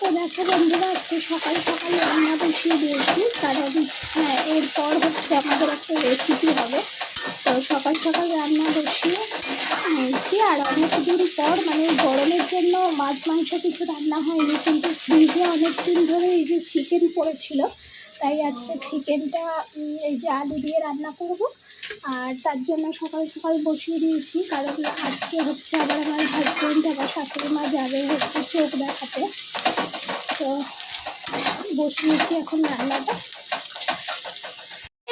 তো দেখো বন্ধুরা আজকে সকাল সকাল রান্না বসিয়ে দিয়েছি। কারণ হ্যাঁ এরপর হচ্ছে আমাদের একটা রেসিপি হবে। তো সকাল সকাল রান্না বসিয়ে নিয়েছি। আর অনেক দিন পর মানে গরমের জন্য মাছ, মাংস কিছু রান্না হয়নি, কিন্তু ফ্রিজে অনেক দিন ধরে এই যে চিকেন পড়েছিল, তাই আজকে চিকেনটা এই যে আলু দিয়ে রান্না করব। আর তার জন্য সকাল সকাল বসিয়ে দিয়েছি, কারণ আজকে হচ্ছে আবার আমার হাজব্যান্ড আবার শাশুড়ি মা যাবে হচ্ছে চোখ দেখাতে। তো বসিয়েছি এখন রান্নাটা।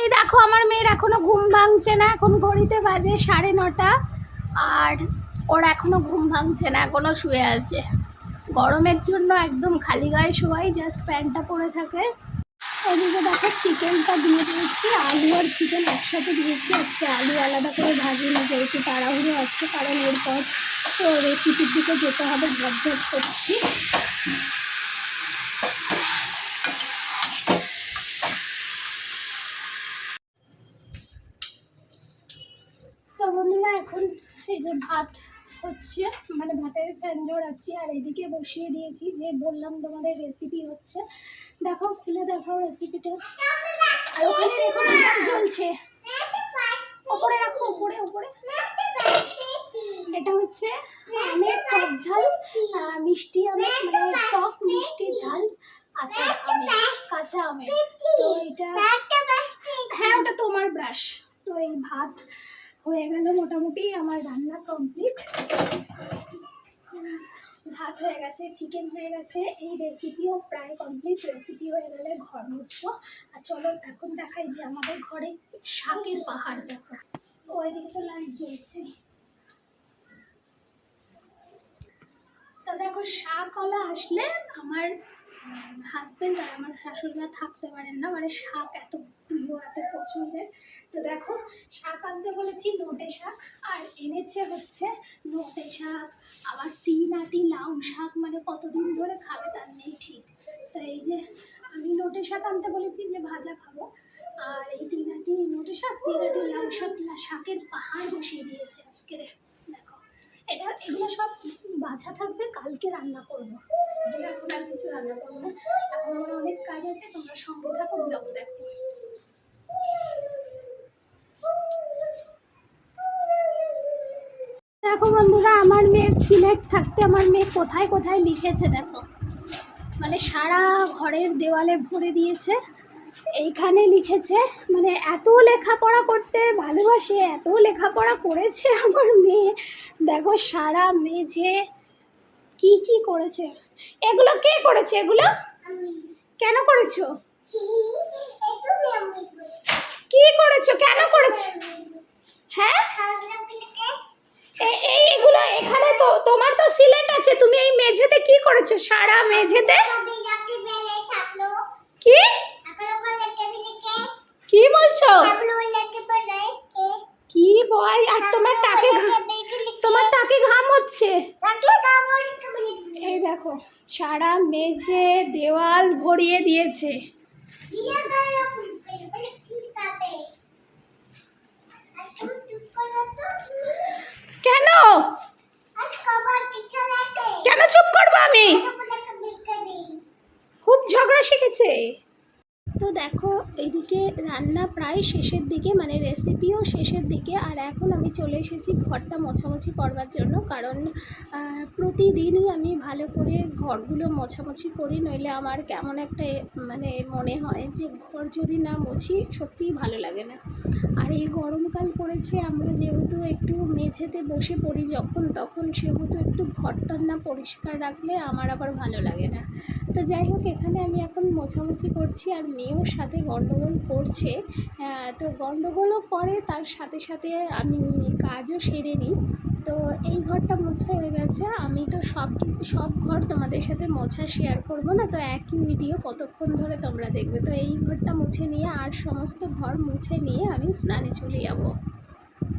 এই দেখো, আমার মেয়ের এখনও ঘুম ভাঙছে না, এখন ঘড়িতে বাজে সাড়ে নটা, আর ওর এখনও ঘুম ভাঙছে না, এখনও শুয়ে আছে। গরমের জন্য একদম খালি গায়ে শোয়াই জাস্ট প্যান্টটা পরে থাকে। ওদিকে দেখো চিকেনটা দিয়ে দিয়েছি, আলু আর চিকেন একসাথে দিয়েছি। আজকে আলু আলাদা করে ভাজিনি যেহেতু তাড়াহুড়ো আছে, কারণ এরপর তো রেসিপির দিকে যেতে হবে ভজ করছি। এখন এই যে ভাত হচ্ছে মানে ভাতের ফ্যান জোড়াচ্ছি আর এদিকে বসিয়ে দিয়েছি যে বললাম তোমাদের রেসিপি হচ্ছে। দেখাও, খুলে দেখাও রেসিপিটা আর ওখানে দেখো জ্বলছে। ওপরে রাখো উপরে উপরে এটা হচ্ছে আমের টক ঝাল মিষ্টি আমের মানে টক মিষ্টি ঝাল আচার আমের, কাঁচা আমের। তো এটা হ্যাঁ ওটা তোমার ব্রাশ তো এই ভাত হয়ে গেল মোটামুটি আমার রান্না কমপ্লিট ভাত হয়ে গেছে চিকেন হয়ে গেছে, এই রেসিপিও প্রায় কমপ্লিট রেসিপি হয়ে গেলে ঘর মুছবো। আর চলো এখন দেখাই যে আমাদের ঘরে শাকের পাহাড় দেখো। ওইদিকে তো লাইট জ্বলছে তো দেখো শাকওয়ালা আসলে আমার হাজব্যান্ড আর আমার শাশুড়িমা থাকতে পারেন না। মানে শাক এত প্রিয়, এত পছন্দের। তো দেখো, শাক আনতে বলেছি নোটে শাক, আর এনেছে হচ্ছে নোটে শাক, আবার তিন আটি লাউ শাক মানে কতদিন ধরে খাবে তার নেই ঠিক। তো এই যে আমি নোটে শাক আনতে বলেছি যে ভাজা খাব। আর এই তিন আটি নোটে শাক, তিন আটি লাউ শাক, শাকের পাহাড় বসিয়ে দিয়েছে আজকে। দেখো এটা, এগুলো সব বাছা থাকবে, কালকে রান্না করব। এখন আর কিছু রান্না করব না। এখন আমার অনেক কাজ আছে, তোমরা সঙ্গে থাকো ব্লগ দেখো। দেখো বন্ধুরা, আমার মেয়ের সিলেট থাকতে আমার মেয়ে কোথায় কোথায় লিখেছে দেখো। মানে সারা ঘরের দেওয়ালে ভরে দিয়েছে। এইখানে লিখেছে মানে এত লেখাপড়া করতে ভালোবাসে, এত লেখাপড়া করেছে আমার মেয়ে। দেখো, সারা মেঝে কি কি করেছে। এগুলো কে করেছে এগুলো? কেন করেছ? কি করেছ? কেন করেছ? হ্যাঁ? এই এগুলো এখানে তো, তোমার তো সিলেট আছে, তুমি এই মেঝেতে কি করেছ? সারা মেঝেতে? কি? কি কি? বল আর তোমার টাকে তোমার টাকে ঘাম হচ্ছে। এই দেখো সারা মেঝে দেওয়াল ভরিয়ে দিয়েছে। কেন? কেন চুপ করব আমি? খুব ঝগড়া শিখেছে। তো দেখো এইদিকে রান্না প্রায় শেষের দিকে মানে রেসিপিও শেষের দিকে। আর এখন আমি চলে এসেছি ঘরটা মোছামুছি করবার জন্য। কারণ প্রতিদিনই আমি ভালো করে ঘরগুলো মোছামুছি করি। নইলে আমার কেমন একটা মানে মনে হয় যে ঘর যদি না মুছি, সত্যিই ভালো লাগে না। আর এই গরমকাল পড়েছে, আমরা যেহেতু একটু মেঝেতে বসে পড়ি যখন, তখন সেহেতু একটু ঘরটা না পরিষ্কার রাখলে আমার আবার ভালো লাগে না। তো যাই হোক, এখানে আমি এখন মোছামুছি করছি। আর মেয়েও সাথে গণ্ডগোল করছে আহ, তো গণ্ডগোলও করে তার সাথে সাথে আমি কাজও সেরে নিই। তো এই ঘরটা মোছা হয়ে গেছে আমি তো সব সব ঘর তোমাদের সাথে মোছা শেয়ার করব না তো একই ভিডিও কতক্ষণ ধরে তোমরা দেখবে। তো এই ঘরটা মুছে নিয়ে আর সমস্ত ঘর মুছে নিয়ে আমি স্নানে চলে যাব।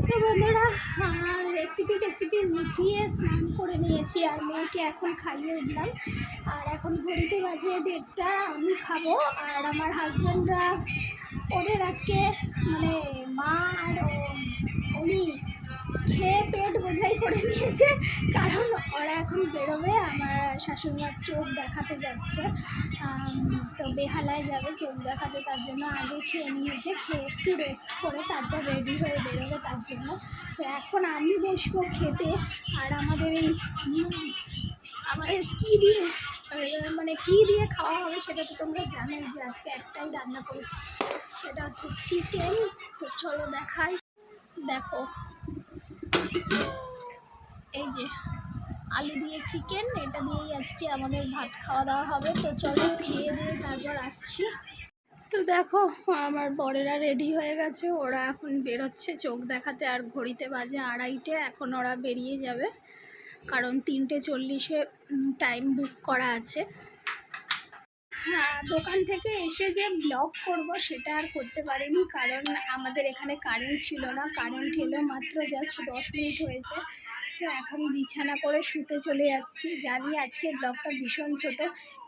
তো বন্ধুরা রেসিপি টেসিপি মিটিয়ে স্নান করে নিয়েছি আর মেয়েকে এখন খাইয়ে উঠলাম। আর এখন ঘড়িতে বাজে দেড়টা, আমি খাব। আর আমার হাজব্যান্ডরা ওদের আজকে মানে মা আর উনি খেয়ে পেট বোঝাই করে নিয়েছে, কারণ ওরা এখন বেরোবে, আমার শাশুড়িমার চোখ দেখাতে যাচ্ছে। তো বেহালায় যাবে, চোখ দেখাতে তার জন্য আগে খেয়ে নিয়েছে, খেয়ে একটু রেস্ট করে তারপর রেডি হয়ে বেরোবে তার জন্য। তো এখন আমি বসবো খেতে, আর আমাদের এই, আমাদের কী দিয়ে মানে কী দিয়ে খাওয়া হবে সেটা তো তোমরা জানোই যে আজকে একটাই রান্না করেছি। সেটা হচ্ছে চিকেন তো চলো দেখাই। দেখো এই যে, আলু দিয়ে চিকেন এটা দিয়েই আজকে আমাদের ভাত খাওয়া দাওয়া হবে। তো চলো খেয়ে দিয়ে তারপর আসছি। তো দেখো, আমার বরেরা রেডি হয়ে গেছে। ওরা এখন বেরোচ্ছে চোখ দেখাতে, আর ঘড়িতে বাজে আড়াইটে। এখন ওরা বেরিয়ে যাবে। কারণ তিনটে চল্লিশে টাইম বুক করা আছে। হ্যাঁ দোকান থেকে এসে যে ব্লগ করব সেটা আর করতে পারিনি কারণ আমাদের এখানে কারেন্ট ছিল না। কারেন্ট এলো মাত্র জাস্ট দশ মিনিট হয়েছে। তো এখন বিছানা করে শুতে চলে যাচ্ছি। জানি আজকে ব্লগটা ভীষণ ছোট।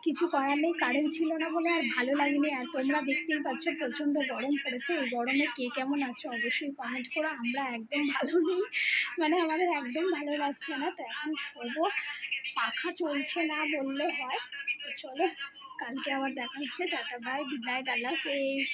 কিছু করার নেই কারেন্ট ছিল না বলে আর ভালো লাগেনি। আর তোমরা দেখতেই পাচ্ছ প্রচণ্ড গরম পড়েছে। এই গরমে কে কেমন আছো অবশ্যই কমেন্ট করো। আমরা একদম ভালো নেই। মানে আমাদের একদম ভালো লাগছে না। তো এখন শোবো। পাখা চলছে না বললে হয়। তো চলো কালকে আবার দেখা হচ্ছে। টাটা বাই গুড নাইট আল্লাহ হাফেজ।